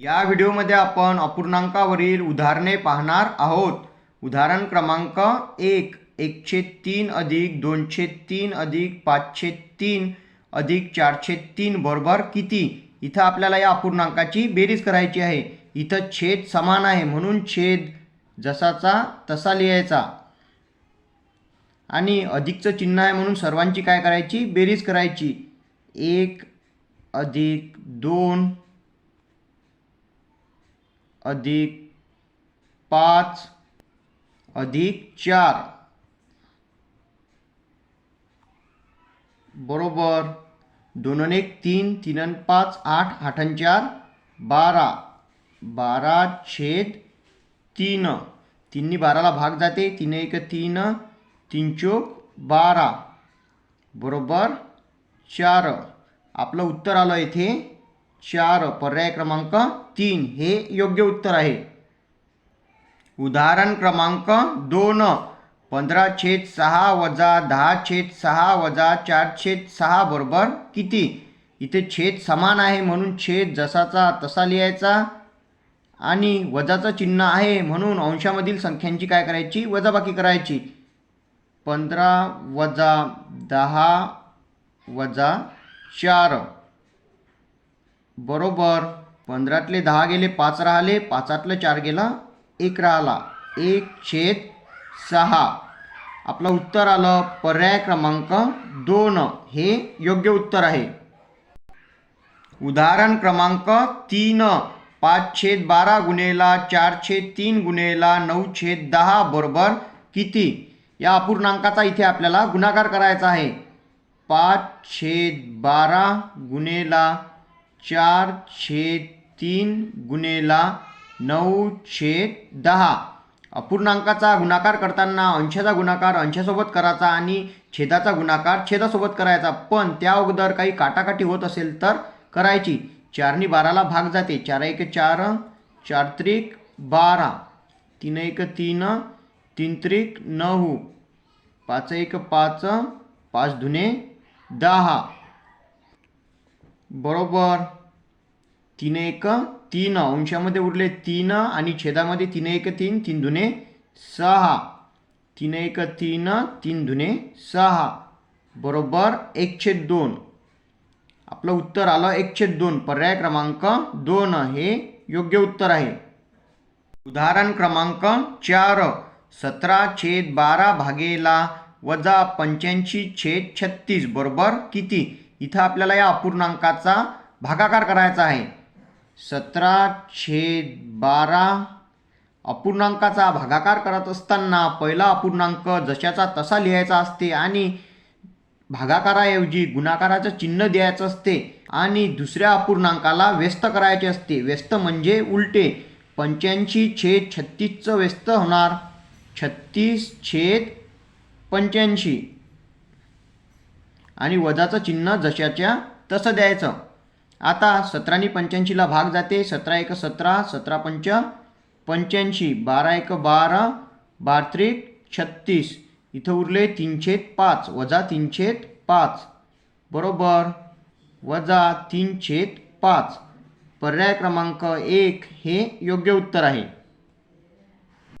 या व्हिडिओमध्ये आपण अपूर्णांकावरील उदाहरणे पाहणार आहोत. उदाहरण क्रमांक एक एकशे तीन अधिक दोनशे तीन अधिक पाचशे तीन अधिक चारशे तीन बरोबर किती? इथं आपल्याला या अपूर्णांकाची बेरीज करायची आहे. इथं छेद समान आहे म्हणून छेद जसाचा तसा लिहायचा. आणि अधिकचं चिन्ह आहे म्हणून सर्वांची काय करायची? बेरीज करायची. एक अधिक दोन अधिक पाच अधिक चार. बरोबर. दोन एक तीन तीन पाच आठ आठ चार बारा. बारा छेद तीन. तीननी बाराला भाग जाते. तीन एक तीन तीन चोक बारा. बरोबर. चार. आपलं उत्तर आलं इथे. चार पर्याय क्रमांक तीन हे योग्य उत्तर आहे. उदाहरण क्रमांक दोन पंधरा छेद सहा वजा दहा छेद सहा वजा चार छेद सहा बरोबर किती? इथे छेद समान आहे म्हणून छेद जसाचा तसा लिहायचा. आणि वजाचं चिन्ह आहे म्हणून अंशामधील संख्यांची काय करायची? वजाबाकी करायची. पंधरा वजा दहा वजा चार. बरोबर. पंधरातले दहा गेले पाच राहिले पाचातलं चार गेला एक राहिला. एक छेद सहा. आपलं उत्तर आलं पर्याय क्रमांक दोन. हे योग्य उत्तर आहे. उदाहरण क्रमांक तीन. पाच छेद बारा गुणेला चार छेद तीन गुणेला नऊ छेद दहा बरोबर किती? या अपूर्णांकाचा इथे आपल्याला गुणाकार करायचा आहे. पाच छेद बारा गुणेला चार छेद तीन गुणेला नऊ छेद दहा. अपूर्णांकाचा गुणाकार करताना अंशाचा गुणाकार अंशासोबत करायचा आणि छेदाचा गुणाकार छेदासोबत करायचा. पण त्या अगोदर काही काटाकाटी होत असेल तर करायची. चारनी बाराला भाग जाते. चार एक चार चार त्रिक बारा. तीन एक तीन तीन त्रिक नऊ. पाच एक पाच पाच धुने दहा. बरोबर. तीन एक तीन अंशामध्ये उरले तीन आणि छेदामध्ये तीन एक तीन तीन धुने सहा. तीन एक तीन तीन धुने सहा. बरोबर एक छेद दोन. आपलं उत्तर आलं एक छेद दोन. पर्याय क्रमांक दोन हे योग्य उत्तर आहे. उदाहरण क्रमांक चार. सतरा छेद बारा भागेला वजा पंच्याऐंशी छेद छत्तीस. बरोबर किती? इथं आपल्याला या अपूर्णांकाचा भागाकार करायचा आहे. सतरा छेद बारा अपूर्णांकाचा भागाकार करत असताना पहिला अपूर्णांक जशाचा तसा लिहायचा असते आणि भागाकाराऐवजी गुणाकाराचं चिन्ह द्यायचं असते आणि दुसऱ्या अपूर्णांकाला व्यस्त करायचे असते. व्यस्त म्हणजे उलटे. पंच्याऐंशी छेद छत्तीसचं व्यस्त होणार. छत्तीस छेद पंच्याऐंशी. आणि वजाचं चिन्ह जशाच्या तसं द्यायचं. आता सतरानी पंच्याऐंशीला भाग जाते. सतरा एक सतरा सतरा पंच पंच्याऐंशी बारा एक बारा बारत्रिक छत्तीस. इथं उरले तीनशे पाच वजा तीनशे पाच. बरोबर? वजा तीनशे पाच. पर्याय क्रमांक एक हे योग्य उत्तर आहे.